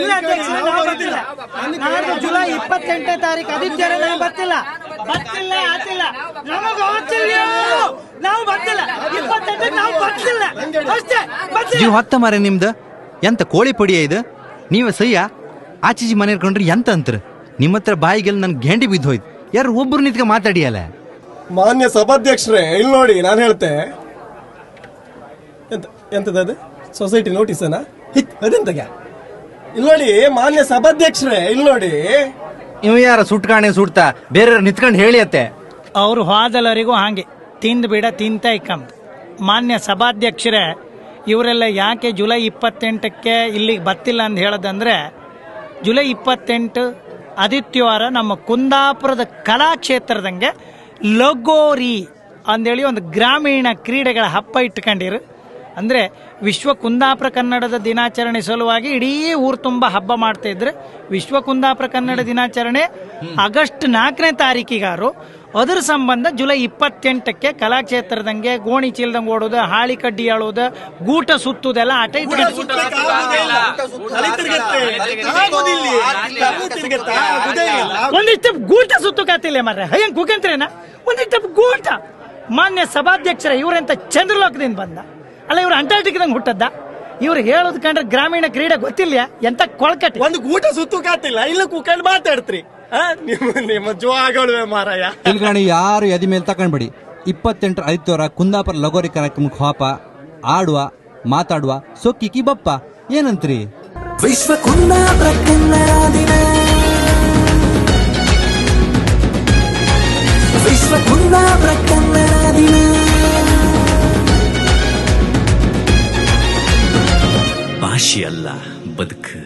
ಇಲ್ಲ ಅಧ್ಯಕ್ಷರೇ, ನಾವು ಬರ್ತಿಲ್ಲ. ನಾಳೆ ಜುಲೈ ಇಪ್ಪತ್ತೆಂಟನೇ ತಾರೀಕು ಆದಿತ್ಯರ ನಾವು ಬರ್ತಿಲ್ಲ. ಬರ್ತಿಲ್ಲ ಆತಿಲ್ಲ. ನಮಗೆ ಗೊತ್ತಿಲ್ಲ ನಾವು ಬರ್ತಿಲ್ಲ. ಇಪ್ಪತ್ತೆಂಟಕ್ಕೆ ನಾವು ಬರ್ತಿಲ್ಲ. ಅಷ್ಟೇ ಬರ್ತಿಲ್ಲ. ಜೀವ ಹೊತ್ತ ಮಾರೆ ನಿಮ್ದು? ಎಂತ ಕೋಳಿ ಪಡಿಯ ಇದು? ನೀವೇ ಸಯ್ಯ ಆಚೀಚಿ ಮನೆ ಇರ್ಕೊಂಡ್ರಿ ಎಂತ ಅಂತರ? ನಿಮ್ಮ ಹತ್ರ ಬಾಯಿಗೆಲ್ಲ ನನ್ ಗೆಂಡಿ ಬಿದ್ದು ಹೋಯ್ತು ಯಾರು ಒಬ್ರು ನಿಂತ್ಕ ಮಾತಾಡಿಯಲ್ಲ? ಮಾನ್ಯ ಸಭಾಧ್ಯಕ್ಷರೇ ಇಲ್ಲಿ ನೋಡಿ ನಾನು ಹೇಳ್ತೆ. ಎಂತ ಎಂತದ ಸೊಸೈಟಿ ನೋಟಿಸನ ಹಿತ್ ಅದೆಂತಗೆ ಇಲ್ಲಿ ನೋಡಿ ಮಾನ್ಯ ಸಭಾಧ್ಯಕ್ಷರೇ ಇಲ್ಲಿ ನೋಡಿ. ಇವ ಯಾರ ಸುಟ್ಕಾಣೆ ಸುಡ್ತಾ? ಬೇರೆ ನಿಂತ್ಕೊಂಡು ಹೇಳಿ ಅತ್ತೆ ಅವರು ಹಾದಲರಿಗೂ ಹಾಗೆ. ತಿಂದು ಬಿಡ ತಿಂತ ಇಕ್ಕಂ ಮಾನ್ಯ ಸಭಾಧ್ಯಕ್ಷರೇ ಇವರೆಲ್ಲ ಯಾಕೆ ಜುಲೈ ಇಪ್ಪತ್ತೆಂಟಕ್ಕೆ ಇಲ್ಲಿಗೆ ಬತ್ತಿಲ್ಲ ಅಂತ ಹೇಳದಂದ್ರೆ ಜುಲೈ ಇಪ್ಪತ್ತೆಂಟು ಆದಿತ್ಯವಾರ ನಮ್ಮ ಕುಂದಾಪುರದ ಕಲಾಕ್ಷೇತ್ರದಂಗೆ ಲಗೋರಿ ಅಂದೇಳಿ ಒಂದು ಗ್ರಾಮೀಣ ಕ್ರೀಡೆಗಳ ಹಬ್ಬ ಇಟ್ಕೊಂಡಿರು. ಅಂದರೆ ವಿಶ್ವ ಕುಂದಾಪುರ ಕನ್ನಡದ ದಿನಾಚರಣೆ ಸಲುವಾಗಿ ಇಡೀ ಊರು ತುಂಬ ಹಬ್ಬ ಮಾಡ್ತಾ ಇದ್ರೆ ವಿಶ್ವ ಕುಂದಾಪುರ ಕನ್ನಡ ದಿನಾಚರಣೆ ಆಗಸ್ಟ್ ನಾಲ್ಕನೇ ತಾರೀಕಿಗಾರು. ಅದರ ಸಂಬಂಧ ಜುಲೈ ಇಪ್ಪತ್ತೆಂಟಕ್ಕೆ ಕಲಾಕ್ಷೇತ್ರದಂಗೆ ಗೋಣಿ ಚೀಲ್ದಂಗೆ ಓಡೋದು ಹಾಳಿ ಕಡ್ಡಿ ಆಳೋದು ಗೂಟ ಸುತ್ತುದೆಲ್ಲ ಆಟ. ಒಂದಿಷ್ಟು ಗೂಟ ಸುತ್ತು ಕಾತಿಲ್ಲ ಮಾರ್ರೆ. ಹೆಂಗ್ ಕುಕಂತ್ರೇನ? ಒಂದಿಷ್ಟು ಗೂಟ. ಮಾನ್ಯ ಸಭಾಧ್ಯಕ್ಷರ ಇವರೆಂತ ಚಂದ್ರಲೋಕದಿಂದ ಬಂದ? ಅಲ್ಲ ಇವ್ರು ಅಂಟಾರ್ಟಿಕ್ದಂಗೆ ಹುಟ್ಟದ್ದ? ಇವ್ರು ಹೇಳೋದ್ ಕಂಡ್ರೆ ಗ್ರಾಮೀಣ ಕ್ರೀಡೆ ಗೊತ್ತಿಲ್ಲ ಎಂತ ಕೊಳ್ಕಟ್ಟಿ? ಒಂದು ಊಟ ಸುತ್ತು ಕಾತಿಲ್ಲ ಇಲ್ಲ ಕೂಕಂಡ್ ಮಾತಾಡ್ತ್ರಿ. ಆ, ನಿಮ್ಮ ನಿಮ್ಮ ಜೋಗಳವೆ ಮಾರಾಯ. ಇಲ್ಗಣಿ ಯಾರು ಎದಿ ಮೇಲೆ ತಕೊಂಡ್ಬಿಡಿ. ಇಪ್ಪತ್ತೆಂಟರ ಐತೋರ ಕುಂದಾಪುರ ಲಗೋರಿ ಕಾರ್ಯಕ್ರಮಕ್ಕೆ ಹಾಪ ಆಡುವ ಮಾತಾಡುವ ಸೊಕ್ಕಿಕಿ ಬಪ್ಪ. ಏನಂತ್ರಿ? ವಿಶ್ವ ಕುಂದಾಪುರ ಕನ್ನಡ ದಿನ. ಮಹರ್ಷಿಯಲ್ಲ ಬದುಕು